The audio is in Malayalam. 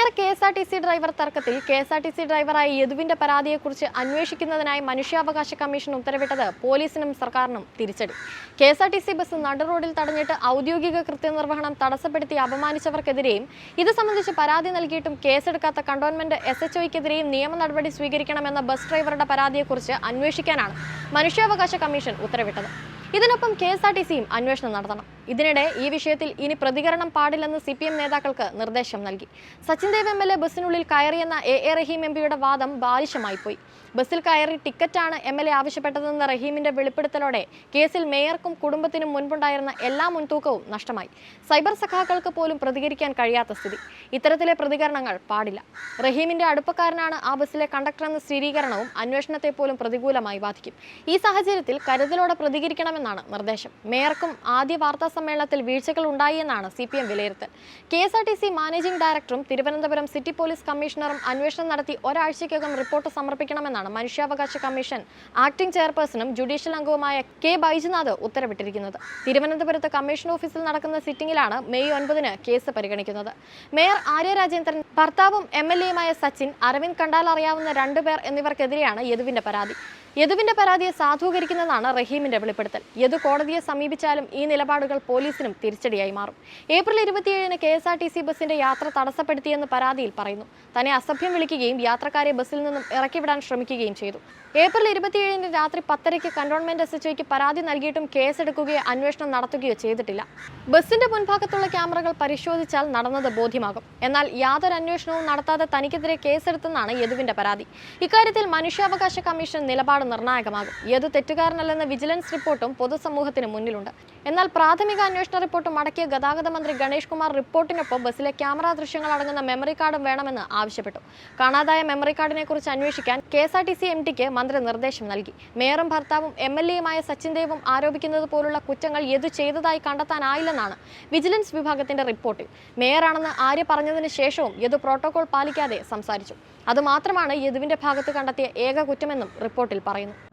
Mayor K S R T C driver തർക്കത്തിൽ K S R T C ഡ്രൈവറായ യദുവിന്റെ പരാതിയെക്കുറിച്ച് അന്വേഷിക്കുന്നതിനായി മനുഷ്യാവകാശ കമ്മീഷൻ ഉത്തരവിട്ടത് പോലീസിനും സർക്കാരിനും തിരിച്ചടി. K S R T C bus നടു റോഡിൽ തടഞ്ഞിട്ട് ഔദ്യോഗിക കൃത്യനിർവഹണം തടസ്സപ്പെടുത്തി അപമാനിച്ചവർക്കെതിരെയും ഇത് സംബന്ധിച്ച് പരാതി നൽകിയിട്ടും കേസെടുക്കാത്ത കണ്ടോൺമെന്റ് എസ് എച്ച് ഒയ്ക്കെതിരെയും നിയമ നടപടി സ്വീകരിക്കണമെന്ന ബസ് ഡ്രൈവറുടെ പരാതിയെക്കുറിച്ച് അന്വേഷിക്കാനാണ് മനുഷ്യാവകാശ കമ്മീഷൻ ഉത്തരവിട്ടത്. ഇതിനൊപ്പം കെ എസ് ആർ ടി സിയും അന്വേഷണം നടത്തണം. ഇതിനിടെ ഈ വിഷയത്തിൽ ഇനി പ്രതികരണം പാടില്ലെന്ന് സി പി എം നേതാക്കൾക്ക് നിർദ്ദേശം നൽകി. Sachin Dev M L A ബസ്സിനുള്ളിൽ കയറിയെന്ന എ എ റഹീം എം പിയുടെ വാദം ബാലിശമായിപ്പോയി ബസ്സിൽ കയറി ടിക്കറ്റാണ് എം എൽ എ ആവശ്യപ്പെട്ടതെന്ന റഹീമിന്റെ വെളിപ്പെടുത്തലോടെ കേസിൽ മേയർക്കും കുടുംബത്തിനും മുൻപുണ്ടായിരുന്ന എല്ലാ മുൻതൂക്കവും നഷ്ടമായി. സൈബർ സഖാക്കൾക്ക് പോലും പ്രതികരിക്കാൻ കഴിയാത്ത സ്ഥിതി. ഇത്തരത്തിലെ പ്രതികരണങ്ങൾ പാടില്ല. റഹീമിന്റെ അടുപ്പക്കാരനാണ് ആ ബസ്സിലെ കണ്ടക്ടർ എന്ന സ്ഥിരീകരണവും അന്വേഷണത്തെ പോലും പ്രതികൂലമായി ബാധിക്കും. ഈ സാഹചര്യത്തിൽ കരുതലോടെ പ്രതികരിക്കണമെന്നാണ് നിർദ്ദേശം. മേയർക്കും ആദ്യ വാർത്താ സമ്മേളനത്തിൽ വീഴ്ചകൾ ഉണ്ടായി എന്നാണ് സി പി എം വിലയിരുത്തൽ. K S R T C managing ഡയറക്ടറും തിരുവനന്തപുരം സിറ്റി പോലീസ് കമ്മീഷണറും അന്വേഷണം നടത്തി ഒരാഴ്ചയ്ക്കകം റിപ്പോർട്ട് സമർപ്പിക്കണമെന്നാണ് മനുഷ്യാവകാശ കമ്മീഷൻ ആക്ടിംഗ് ചെയർപേഴ്സണും ജുഡീഷ്യൽ അംഗവുമായ കെ ബൈജുനാഥ് ഉത്തരവിട്ടിരിക്കുന്നത്. തിരുവനന്തപുരത്ത് കമ്മീഷൻ ഓഫീസിൽ നടക്കുന്ന സിറ്റിംഗിലാണ് മെയ് ഒൻപതിന് കേസ് പരിഗണിക്കുന്നത്. മേയർ ആര്യ രാജേന്ദ്രൻ ഭർത്താവും എം എൽ എയുമായ സച്ചിൻ അരവിന്ദ് കണ്ടാൽ അറിയാവുന്ന രണ്ടുപേർ എന്നിവർക്കെതിരെയാണ് യദുവിന്റെ പരാതി. യദുവിന്റെ പരാതിയെ സാധൂകരിക്കുന്നതാണ് റഹീമിന്റെ വെളിപ്പെടുത്തൽ. യദു കോടതിയെ സമീപിച്ചാലും ഈ നിലപാടുകൾ പോലീസിനും തിരിച്ചടിയായി മാറും. ഏപ്രിൽ ഇരുപത്തിയേഴിന് K S R T C ബസിന്റെ യാത്ര തടസ്സപ്പെടുത്തിയെന്ന് പരാതിയിൽ പറയുന്നു. തന്നെ അസഭ്യം വിളിക്കുകയും യാത്രക്കാരെ ബസ്സിൽ നിന്നും ഇറക്കിവിടാൻ ശ്രമിക്കുകയും ചെയ്തു. ഏപ്രിൽ ഇരുപത്തിയേഴിന് രാത്രി പത്തരയ്ക്ക് കണ്ടോൺമെന്റ് എസ് എച്ച് പരാതി നൽകിയിട്ടും കേസെടുക്കുകയോ അന്വേഷണം നടത്തുകയോ ചെയ്തിട്ടില്ല. ബസിന്റെ മുൻഭാഗത്തുള്ള ക്യാമറകൾ പരിശോധിച്ചാൽ നടന്നത് ബോധ്യമാകും. എന്നാൽ യാതൊരു അന്വേഷണവും നടത്താതെ തനിക്കെതിരെ കേസെടുത്തെന്നാണ് യദുവിന്റെ പരാതി. ഇക്കാര്യത്തിൽ മനുഷ്യാവകാശ കമ്മീഷൻ നിലപാട് നിർണായകമാകും. ഏത് തെറ്റുകാരനല്ലെന്ന വിജിലൻസ് റിപ്പോർട്ടും പൊതുസമൂഹത്തിന് മുന്നിലുണ്ട്. എന്നാൽ പ്രാഥമിക അന്വേഷണ റിപ്പോർട്ട് മടക്കിയ ഗതാഗത മന്ത്രി ഗണേഷ് കുമാർ റിപ്പോർട്ടിനൊപ്പം ബസ്സിലെ ക്യാമറ ദൃശ്യങ്ങൾ അടങ്ങുന്ന മെമ്മറി കാർഡും വേണമെന്ന് ആവശ്യപ്പെട്ടു. കാണാതായ മെമ്മറി കാർഡിനെ കുറിച്ച് അന്വേഷിക്കാൻ K S R T C M tick മന്ത്രി നിർദ്ദേശം നൽകി. മേയറും ഭർത്താവും എം എൽ എയുമായ സച്ചിൻ ദേവും ആരോപിക്കുന്നത് പോലുള്ള കുറ്റങ്ങൾ യദു ചെയ്തതായി കണ്ടെത്താനായില്ലെന്നാണ് വിജിലൻസ് വിഭാഗത്തിന്റെ റിപ്പോർട്ടിൽ. മേയറാണെന്ന് ആര്യ പറഞ്ഞതിന് ശേഷവും യദു പ്രോട്ടോകോൾ പാലിക്കാതെ സംസാരിച്ചു. അതുമാത്രമാണ് യദുവിന്റെ ഭാഗത്ത് കണ്ടെത്തിയ ഏക കുറ്റമെന്നും റിപ്പോർട്ടിൽ പറയുന്നു